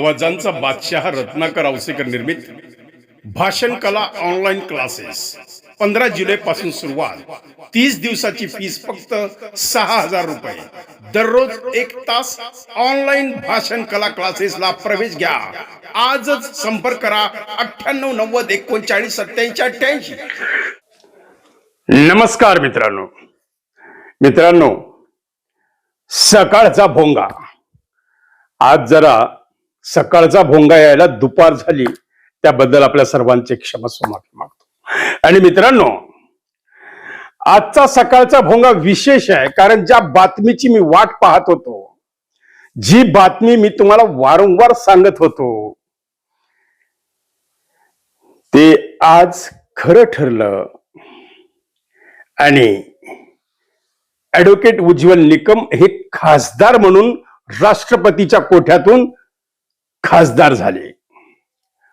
आवाजांचा बादशाह रत्नाकर औसेकर निर्मित भाषण कला ऑनलाईन क्लासेस पंधरा जुलै पासून सुरुवात. तीस दिवसाची फीस फक्त सहा हजार रुपये. दररोज एक तास ऑनलाईन भाषण कला क्लासेसला प्रवेश घ्या. आजच संपर्क करा अठ्ठ्याण्णव नव्वद एकोणचाळीस सत्याऐंशी अठ्ठ्याऐंशी. नमस्कार मित्रांनो. मित्रांनो सकाळचा भोंगा. आज जरा सकाळचा भोंगा यायला दुपार झाली. त्याबद्दल आपल्या सर्वांचे क्षमस्व माफी मागतो. आणि मित्रांनो आजचा सकाळचा भोंगा विशेष आहे कारण ज्या बातमीची मी वाट पाहत होतो जी बातमी मी तुम्हाला वारंवार सांगत होतो ते आज खरं ठरलं. आणि ऍडव्होकेट उज्ज्वल निकम हे खासदार म्हणून राष्ट्रपतीच्या कोठ्यातून खासदार झाले.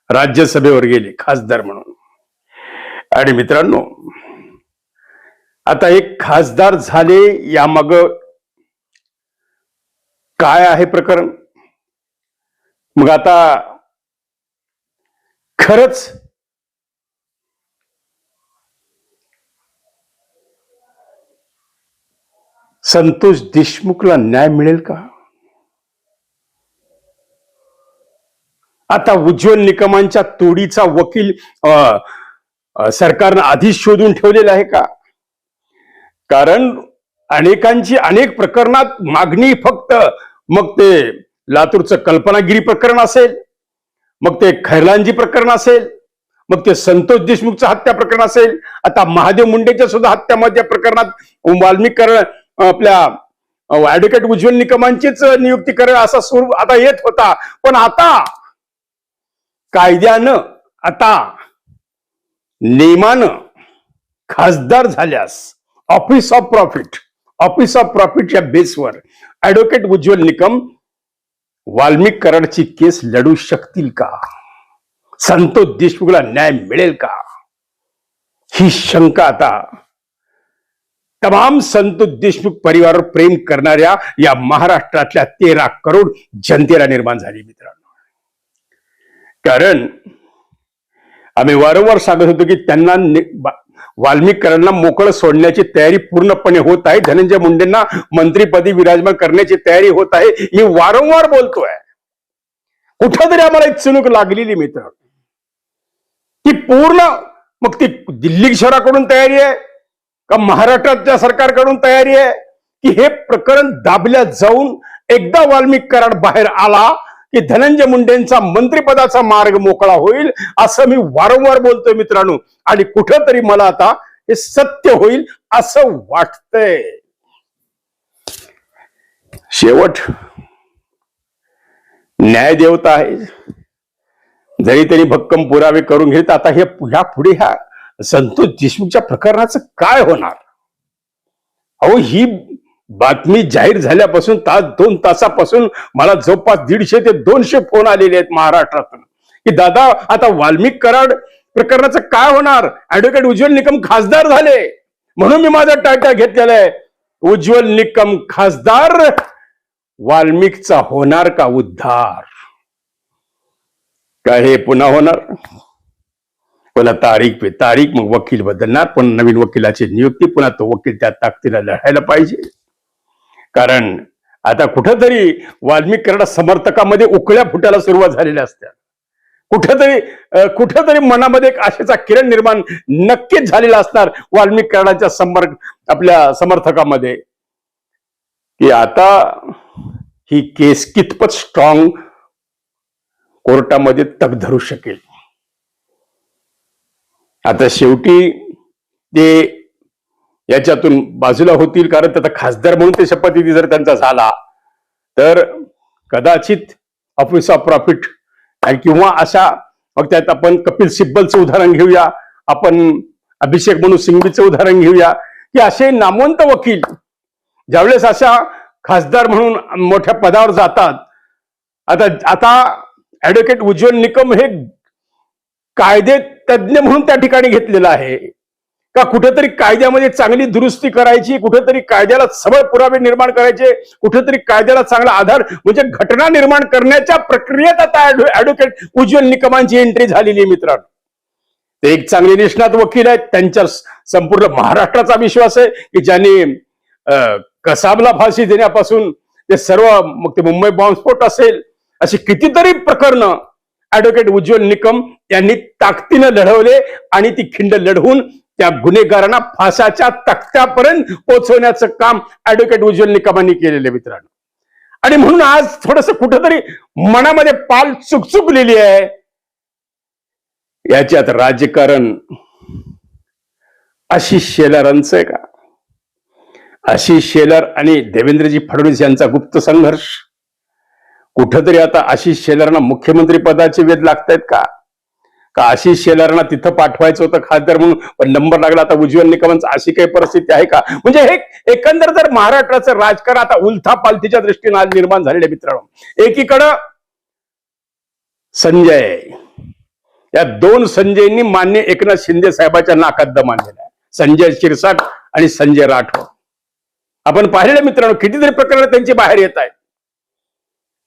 राज्यसभेवर गेले खासदार म्हणून. आणि मित्रांनो आता एक खासदार झाले यामाग काय आहे प्रकरण? मग आता खरंच संतोष देशमुखला न्याय मिळेल का? आता उज्ज्वल निकमांच्या तोडीचा वकील सरकारनं आधीच शोधून ठेवलेला आहे का? कारण अनेकांची अनेक प्रकरणात मागणी फक्त मग ते लातूरचं कल्पनागिरी प्रकरण असेल मग ते खैरलांजी प्रकरण असेल मग ते संतोष देशमुखचं हत्या प्रकरण असेल आता महादेव मुंडेच्या सुद्धा हत्यामध्ये प्रकरणात वाल्मिकरण आपल्या ऍडव्होकेट उज्ज्वल निकमांचीच नियुक्ती करेल असा स्वरूप आता येत होता. पण आता कायद्यानं आता नेमानं खासदार झाल्यास office of profit office of प्रॉफिटच्या बेसवर ऍडव्होकेट उज्ज्वल निकम वाल्मिक कराडची केस लढू शकतील का? संतोष देशमुखला न्याय मिळेल का? ही शंका आता तमाम संतोष देशमुख परिवारावर प्रेम करणाऱ्या या महाराष्ट्रातल्या तेरा करोड जनतेला निर्माण झाली मित्रांनो. कारण आम्ही वारंवार सांगत होतो की त्यांना वाल्मिकरांना मोकळं सोडण्याची तयारी पूर्णपणे होत आहे. धनंजय मुंडेंना मंत्रीपदी विराजमान करण्याची तयारी होत आहे. मी वारंवार बोलतोय. कुठंतरी आम्हाला एक चुणूक लागलेली मित्र. ती पूर्ण मग ती दिल्ली शहराकडून तयारी आहे का महाराष्ट्राच्या सरकारकडून तयारी आहे? की हे प्रकरण दाबल्या जाऊन एकदा वाल्मिक कराड बाहेर आला की धनंजय मुंडेंचा मंत्रिपदाचा मार्ग मोकळा होईल असं मी वारंवार बोलतोय मित्रांनो. आणि कुठंतरी मला आता हे सत्य होईल असं वाटतंय. शेवट न्यायदेवता आहे. जरी त्यांनी भक्कम पुरावे करून घेत आता हे ह्या पुढे ह्या संतोष देशमुखच्या प्रकरणाचं काय होणार? अहो ही बातमी जाहीर झाल्यापासून तास दोन तासापासून मला जवळपास दीडशे ते दोनशे फोन आलेले आहेत महाराष्ट्रातून. की दादा आता वाल्मिक कराड प्रकरणाचं काय होणार? ऍडव्होकेट उज्ज्वल निकम खासदार झाले. म्हणून मी माझा टाटा घेतलेला आहे. उज्ज्वल निकम खासदार वाल्मिकचा होणार का उद्धार? काय हे पुन्हा होणार? पुन्हा तारीख पे तारीख मग वकील बदलणार पण नवीन वकिलाची नियुक्ती पुन्हा तो वकील त्या ताकदीला लढायला पाहिजे. कारण आता कुठंतरी वाल्मिक कराड समर्थकामध्ये उकळ्या फुटायला सुरुवात झालेल्या असत्या कुठंतरी कुठंतरी मनामध्ये एक आशेचा किरण निर्माण नक्कीच झालेला असणार वाल्मिक कराडाच्या संपर्क आपल्या समर्थकामध्ये. की आता ही केस कितपत स्ट्रॉंग कोर्टामध्ये तग धरू शकेल. आता शेवटी ते याच्यातून बाजूला होतील कारण त्याचा खासदार म्हणून ते शपथविधी जर त्यांचा झाला तर कदाचित ऑफिस ऑफ प्रॉफिट किंवा अशा मग त्यात आपण कपिल सिब्बलचं उदाहरण घेऊया आपण अभिषेक म्हणून सिंघवीचं उदाहरण घेऊया की असे नामवंत वकील ज्यावेळेस अशा खासदार म्हणून मोठ्या पदावर जातात आता आता ऍडव्होकेट उज्ज्वल निकम हे कायदे तज्ज्ञ म्हणून त्या ठिकाणी घेतलेलं आहे. का कुठेतरी कायद्यामध्ये चांगली दुरुस्ती करायची कुठेतरी कायद्याला सबळ पुरावे निर्माण करायचे कुठेतरी कायद्याला चांगला आधार म्हणजे घटना निर्माण करण्याच्या प्रक्रियेत आता ऍडव्होकेट उज्ज्वल निकमांची एंट्री झालेली आहे मित्रांनो. ते एक चांगले निष्णात वकील आहेत त्यांच्या संपूर्ण महाराष्ट्राचा विश्वास आहे की ज्यांनी कसाबला फाशी देण्यापासून ते सर्व मग ते मुंबई बॉम्बस्फोट असेल अशी कितीतरी प्रकरणं ऍडव्होकेट उज्ज्वल निकम यांनी ताकदीनं लढवले आणि ती खिंड लढवून त्या गुन्हेगारांना फासाच्या तख्त्यापर्यंत पोहोचवण्याचं काम ऍडव्होकेट उज्ज्वल निकमांनी केलेले मित्रांनो. आणि म्हणून आज थोडस कुठंतरी मनामध्ये पाल चुकचुकलेली आहे. याच्यात राजकारण आशिष शेलारांचं आहे का? आशिष शेलार आणि देवेंद्रजी फडणवीस यांचा गुप्त संघर्ष. कुठंतरी आता आशिष शेलारांना मुख्यमंत्री पदाचे वेध लागतायत का? का आशिष शेलारांना तिथं पाठवायचं होतं खासदार म्हणून? पण नंबर लागला आता उज्ज्वल निकमांचा अशी काही परिस्थिती आहे का? म्हणजे हे एकंदर जर महाराष्ट्राचं राजकारण आता उलथा पालथीच्या दृष्टीने आज निर्माण झालेले मित्रांनो. एकीकडं संजय. या दोन संजयनी मान्य एकनाथ शिंदे साहेबाच्या नाकात दम आणलेला आहे. संजय शिरसाट आणि संजय राठोड. आपण पाहिलेलं मित्रांनो कितीतरी प्रकरण त्यांची बाहेर येत आहेत.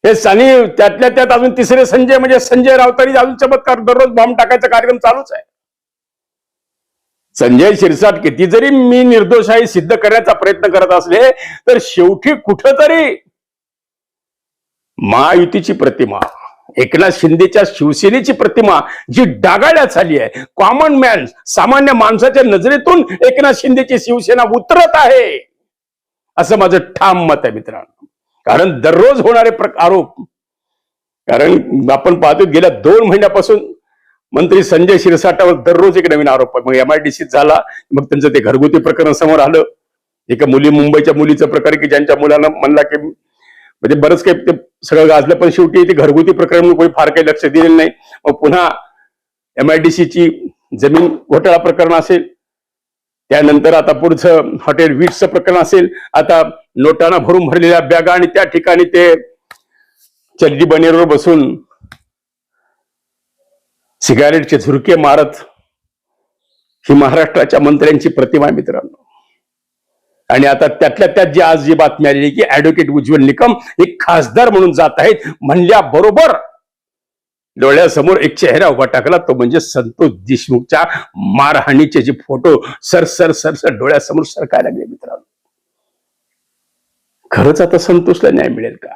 हे आणि त्यातल्या त्यात अजून तिसरे संजय म्हणजे संजय राऊतांनी अजून चमत्कार दररोज बॉम्ब टाकायचा कार्यक्रम चालूच आहे. संजय शिरसाट किती जरी मी निर्दोष आहे सिद्ध करण्याचा प्रयत्न करत असले तर शेवटी कुठंतरी महायुतीची प्रतिमा एकनाथ शिंदेच्या शिवसेनेची प्रतिमा जी डागाळ्यात झाली आहे. कॉमन मॅन सामान्य माणसाच्या नजरेतून एकनाथ शिंदेची शिवसेना उतरत आहे. असं माझं ठाम मत आहे मित्रांनो. कारण दररोज होणारे प्र- आरोप कारण आपण पाहतो गेल्या दोन महिन्यापासून मंत्री संजय शिरसाटावर दररोज एक नवीन आरोप मग एमआयडीसीत झाला मग त्यांचं ते घरगुती प्रकरण समोर आलं. एका मुली मुंबईच्या मुलीचं प्रकार की ज्यांच्या मुलांना म्हणला की म्हणजे बरंच काही ते सगळं गाजलं पण शेवटी ते घरगुती प्रकरण म्हणून कोणी फार काही लक्ष दिलेलं नाही. मग पुन्हा एमआयडीसीची जमीन घोटाळा प्रकरण असेल त्यानंतर आता पुढचं हॉटेल वीटचं प्रकरण असेल. आता नोटांना भरून भरलेल्या बॅगा आणि त्या ठिकाणी ते चड्डी बनेरवर बसून सिगारेटचे झुरके मारत ही महाराष्ट्राच्या मंत्र्यांची प्रतिमा आहे मित्रांनो. आणि आता त्यातल्या त्यात जी आज जी बातमी आलेली की ऍडव्होकेट उज्ज्वल निकम हे खासदार म्हणून जात आहेत. म्हणल्या बरोबर डोळ्यासमोर एक चेहरा उभा टाकला तो म्हणजे संतोष देशमुखच्या मारहाणीचे जे फोटो सर सर सर सर डोळ्यासमोर सरकायला लागले मित्रांनो. खरंच आता संतोषला न्याय मिळेल का?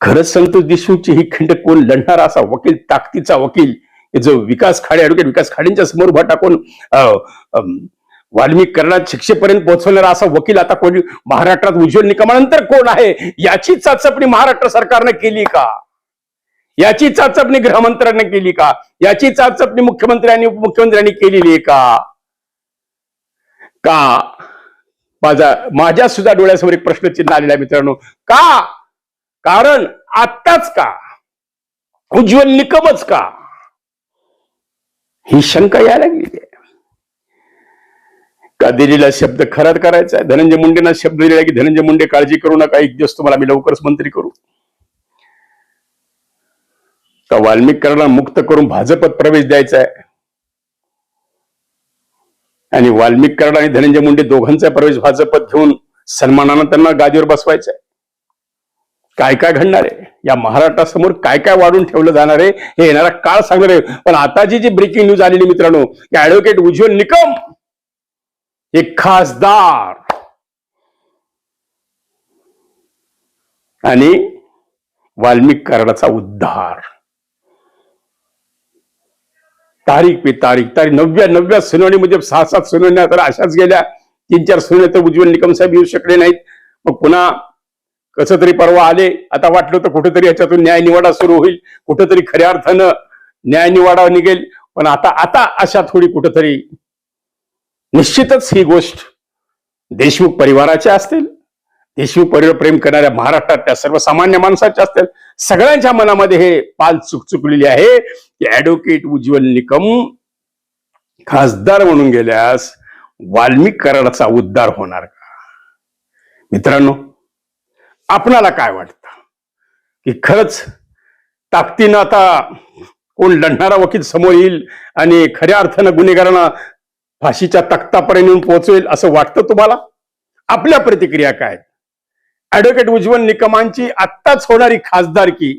खरंच संतोष देशमुखची ही खिंड कोण लढणारा असा वकील ताकदीचा वकील जो विकास खाडे ऍडव्होकेट विकास खाडेंच्या समोर उभा टाकून अं, वाल्मिक करणात शिक्षेपर्यंत पोहोचवणारा असा वकील आता कोणी महाराष्ट्रात उज्ज्वल निकमानंतर कोण आहे? याची चाचपणी महाराष्ट्र सरकारने केली का? याची चाचपणी गृहमंत्र्यांनी केली का? याची चाचपणी मुख्यमंत्र्यांनी उपमुख्यमंत्र्यांनी केलेली आहे का? का? माझा माझ्या सुद्धा डोळ्यासमोर एक प्रश्नचिन्ह आलेला आहे मित्रांनो. का? कारण आत्ताच का? उज्ज्वल निकमच का? ही शंका यायला गेली आहे. का दिलेला शब्द खरात करायचा आहे? धनंजय मुंडेना शब्द दिलेला की धनंजय मुंडे काळजी करू नका एक दिवस तुम्हाला मी लवकरच मंत्री करू. का वाल्मिक मुक्त करून भाजपत प्रवेश द्यायचा आहे? आणि वाल्मिक कराड आणि धनंजय मुंडे दोघांचा प्रवेश भाजपत घेऊन सन्मानानं त्यांना गादीवर बसवायचं आहे. काय काय घडणार आहे? या महाराष्ट्रासमोर काय काय वाढून ठेवलं जाणार आहे हे येणारा काळ सांगणार आहे. पण आताची जी ब्रेकिंग न्यूज आलेली मित्रांनो की ऍडव्होकेट उज्ज्वल निकम हे खासदार. आणि वाल्मिक कराडाचा उद्धार. तारीख पे तारीख. तारीख नवव्या नवव्या सुनावणीमध्ये सहा सात सुनावण्या तर अशाच गेल्या. तीन चार सुनावण्या तर उज्ज्वल निकम साहेब येऊ शकले नाहीत. मग पुन्हा कसं तरी परवा आले. आता वाटलं तर कुठेतरी याच्यातून न्याय निवाडा सुरू होईल. कुठेतरी खऱ्या अर्थानं न्याय निवाडा निघेल. पण आता आता अशा थोडी कुठेतरी निश्चितच ही गोष्ट देशमुख परिवाराच्या असतील येशू परिवार प्रेम करणाऱ्या महाराष्ट्रातल्या सर्वसामान्य माणसाच्या असतील सगळ्यांच्या मनामध्ये हे पाल चुकचुकलेली आहे. की ऍडव्होकेट उज्ज्वल निकम खासदार म्हणून गेल्यास वाल्मिक कराडाचा उद्धार होणार का? मित्रांनो आपणाला काय वाटतं? की खरंच ताकदीनं आता कोण लढणारा वकील समोर येईल आणि खऱ्या अर्थानं गुन्हेगारांना फाशीच्या तख्तापर्यंत येऊन पोहोचवेल असं वाटतं तुम्हाला? आपल्या प्रतिक्रिया काय? ऍडव्होकेट उज्ज्वल निकमांची आत्ताच होणारी खासदारकी.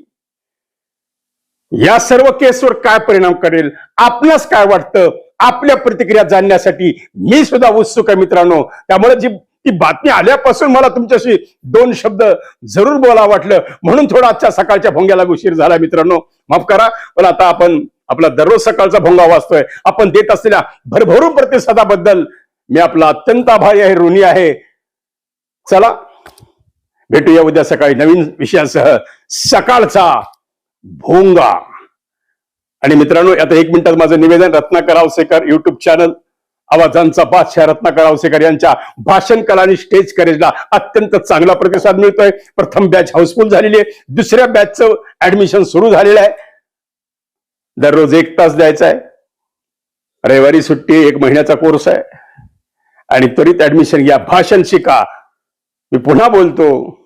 या सर्व केसवर काय परिणाम करेल? आपणास काय वाटतं? आपल्या प्रतिक्रिया जाणण्यासाठी मी सुद्धा उत्सुक आहे मित्रांनो. त्यामुळे जी ती बातमी आल्यापासून मला तुमच्याशी दोन शब्द जरूर बोला वाटलं. म्हणून थोडा आजच्या सकाळच्या भोंग्याला उशीर झाला मित्रांनो. माफ करा पण आता आपण आपला दररोज सकाळचा भोंगा वाचतोय. आपण देत असलेल्या भरभरून प्रतिसादाबद्दल मी आपला अत्यंत आभारी आहे ऋणी आहे. चला भेटूया उद्या सकाळी नवीन विषयासह. सकाळचा भोंगा. आणि मित्रांनो आता एक मिनिटात माझं निवेदन रत्नाकर आवसेकर युट्यूब चॅनल आवाजांचा बादशाह रत्नाकर आवसेकर यांच्या भाषण कला आणि स्टेज करेजला अत्यंत चांगला प्रतिसाद मिळतोय. प्रथम बॅच हाऊसफुल झालेली आहे. दुसऱ्या बॅचचं ऍडमिशन सुरू झालेलं आहे. दररोज एक तास द्यायचा आहे. रविवारी सुट्टी एक महिन्याचा कोर्स आहे. आणि त्वरित ऍडमिशन घ्या भाषण शिका. मी पुन्हा बोलतो.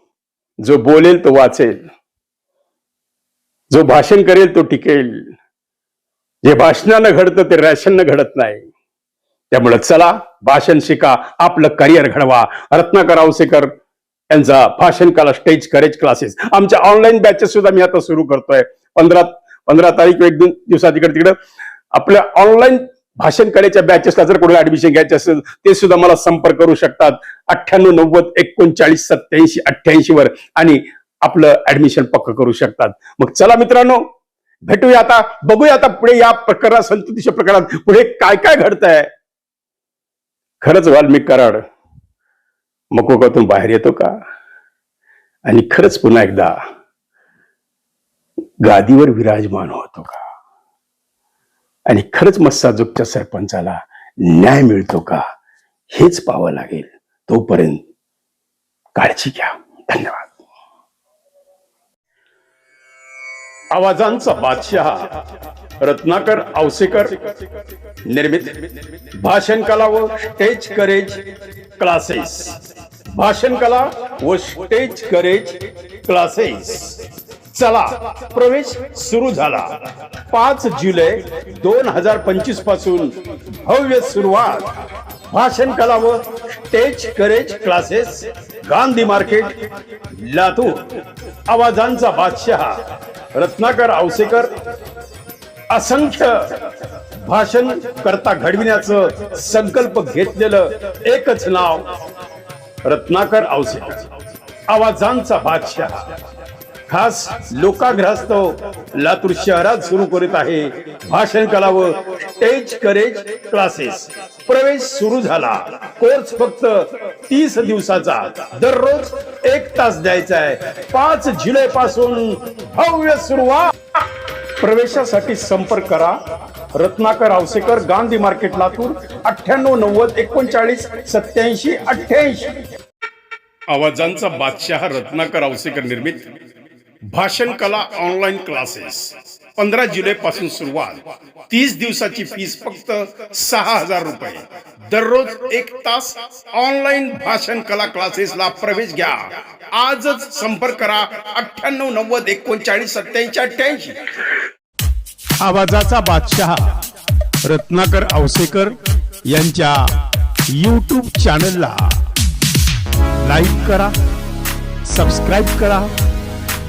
जो बोलेल तो वाचेल. जो भाषण करेल तो टिकेल. जे भाषणानं घडतं ते रॅशननं घडत नाही. त्यामुळे चला भाषण शिका आपलं करिअर घडवा. रत्नाकर आवसेकर यांचा भाषण कला स्टेज करेज क्लासेस आमच्या ऑनलाईन बॅचेस सुद्धा मी आता सुरू करतोय. पंधरा पंधरा तारीख एक दोन दिवसात इकडे तिकडं आपल्या ऑनलाईन भाषण कलेच्या बॅचेसला जर कोणाला ऍडमिशन घ्यायचे असेल ते सुद्धा मला संपर्क करू शकतात. अठ्ठ्याण्णव नव्वद एकोणचाळीस सत्याऐंशी अठ्ठ्याऐंशी वर आणि आपलं ऍडमिशन पक्क करू शकतात. मग चला मित्रांनो भेटूया आता बघूया आता पुढे या प्रकरणात संततीच्या प्रकरणात पुढे काय काय घडतंय. खरंच वाल्मिक कराड. मकोकातून बाहेर येतो का? आणि खरंच पुन्हा एकदा गादीवर विराजमान होतो का? आणि खरंच मस्साजोगच्या सरपंचाला न्याय मिळतो का हेच पाहावं लागेल. तोपर्यंत काळजी घ्या. धन्यवाद. आवाजांचा बादशाह रत्नाकर आवसेकर निर्मित भाषण कला व स्टेज करेज क्लासेस. भाषण कला व स्टेज करेज क्लासेस. चला प्रवेश सुरू झाला. पाच जुलै दोन हजार पंचवीसपासून भव्य सुरुवात. भाषण कला व stage courage classes Gandhi market Latur. आवाजांचा बादशहा रत्नाकर आवसेकर. असंख्य भाषण करता घडविण्याचं संकल्प घेतलेलं एकच नाव रत्नाकर आवसेकर. आवाजांचा बादशहा. खास लोकाग्रस्त लातूर शहरात सुरू करीत आहे भाषण कला व स्टेज करेज क्लासेस प्रवेश सुरू झाला. कोर्स फक्त तीस दिवसाचा. दररोज एक तास द्यायचा आहे. पाच जुलै पासून भव्य सुरुवात. प्रवेशासाठी संपर्क करा. रत्नाकर आवसेकर गांधी मार्केट लातूर. अठ्ठ्याण्णव नव्वद एकोणचाळीस सत्याऐंशी अठ्ठ्याऐंशी. आवाजांचा बादशाह रत्नाकर आवसेकर निर्मित. भाषण कला ऑनलाईन क्लासेस पंधरा जुलै पासून सुरुवात. तीस दिवसाची फीस फक्त सहा हजार रुपये. दररोज एक तास ऑनलाईन भाषण कला क्लासेसला प्रवेश घ्या. आजच संपर्क करा अठ्ठ्याण्णव नव्वद एकोणचाळीस सत्याऐंशी अठ्ठ्याऐंशी. आवाजाचा बादशहा रत्नाकर आवसेकर यांच्या यूट्यूब चॅनलला लाईक करा सबस्क्राईब करा.